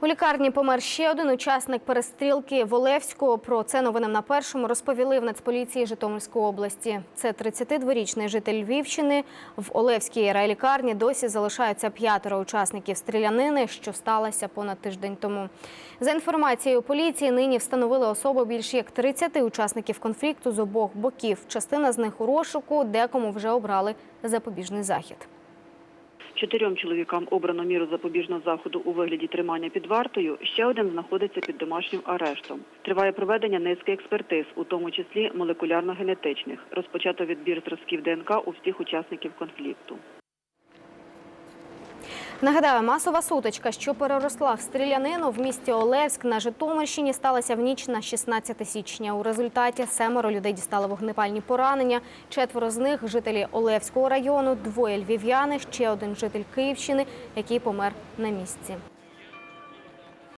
У лікарні помер ще один учасник перестрілки в Олевську. Про це новинам на першому розповіли в Нацполіції Житомирської області. Це 32-річний житель Львівщини. В Олевській райлікарні досі залишаються п'ятеро учасників стрілянини, що сталося понад тиждень тому. За інформацією поліції, нині встановили особу більш як 30 учасників конфлікту з обох боків. Частина з них у розшуку, декому вже обрали запобіжний захід. Чотирьом чоловікам обрано міру запобіжного заходу у вигляді тримання під вартою. Ще один знаходиться під домашнім арештом. Триває проведення низки експертиз, у тому числі молекулярно-генетичних. Розпочато відбір зразків ДНК у всіх учасників конфлікту. Нагадаю, масова сутичка, що переросла в стрілянину в місті Олевськ на Житомирщині, сталася в ніч на 16 січня. У результаті семеро людей дістали вогнепальні поранення. Четверо з них жителі Олевського району, двоє львів'яни, ще один житель Київщини, який помер на місці.